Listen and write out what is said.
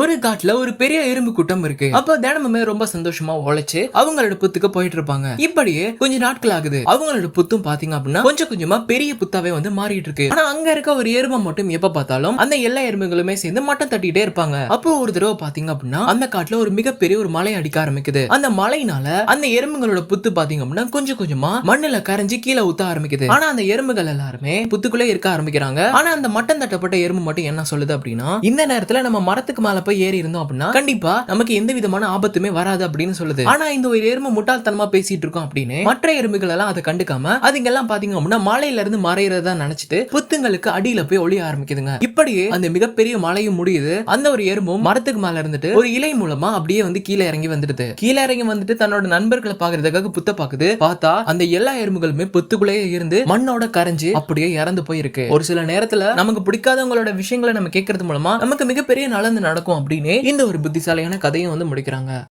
ஒரு காட்டுல ஒரு பெரிய எறும்பு கூட்டம் இருக்கு. அப்ப தினமுமே ரொம்ப சந்தோஷமா உழைச்சு அவங்களோட புத்துக்கு போயிட்டு இருப்பாங்க. இப்படியே கொஞ்ச நாட்கள் ஆகுது. அவங்களோட புத்தும் பாத்தீங்க அப்படின்னா கொஞ்சம் கொஞ்சமா பெரிய புத்தாவே வந்து மாறிட்டு இருக்கு. ஆனா அங்க இருக்க ஒரு எறும்பை மட்டும் எப்ப பார்த்தாலும் அந்த எல்லா எறும்புகளுமே சேர்ந்து மட்டம் தட்டிட்டே இருப்பாங்க. அப்போ ஒரு தடவை பாத்தீங்க அப்படின்னா அந்த காட்டுல ஒரு மிகப்பெரிய ஒரு மலை அடிக்க ஆரம்பிக்குது. அந்த மலையினால அந்த எறும்புகளோட புத்து பாத்தீங்க அப்படின்னா கொஞ்சம் கொஞ்சமா மண்ணுல கரைஞ்சு கீழே ஊத்த ஆரம்பிக்குது. ஆனா அந்த எறும்புகள் எல்லாருமே புத்துக்குள்ளே இருக்க ஆரம்பிக்கிறாங்க. ஆனா அந்த மட்டம் தட்டப்பட்ட எறும்பு மட்டும் என்ன சொல்லுது அப்படின்னா இந்த நேரத்துல நம்ம மரத்துக்கு மேல போய் ஏறி இருந்தோம் அப்படின்னா கண்டிப்பா நமக்கு எந்த விதமான ஆபத்துமே வராது அப்படின்னு சொல்லுது. ஆனா இந்த ஒரு எறும்பு முட்டாள்தனமா பேசிட்டு இருக்கோம் அப்படின்னு மற்ற எறும்புகள் எல்லாம் அதை கண்டுக்காம அதுங்கெல்லாம் பாத்தீங்க அப்படின்னா மலையில இருந்து மறையறதா நினைச்சிட்டு புத்துங்களுக்கு அடியில போய் ஒளிய ஆரம்பிக்குதுங்க. இப்படியே அந்த மிகப்பெரிய மலையும் முடியுது. அந்த ஒரு எறும்பும் மரத்துக்கு மேல இருந்துட்டு ஒரு இலை மூலமா அப்படியே வந்து கீழே இறங்கி வந்துடுது. கீழே இறங்கி வந்துட்டு தன்னோட நண்பர்களை பாக்குறதுக்காக புத்த பாக்குது. பார்த்தா அந்த எல்லா எறும்புகளுமே புத்துக்குள்ளேயே இருந்து மண்ணோட கரைஞ்சு அப்படியே இறந்து போயிருக்கு. ஒரு சில நேரத்துல நமக்கு பிடிக்காதவங்களோட விஷயங்களை நம்ம கேட்கறது மூலமா நமக்கு மிகப்பெரிய நலந்து நடக்கும் அப்படின்னு இந்த ஒரு புத்திசாலியான கதையும் வந்து முடிக்கிறாங்க.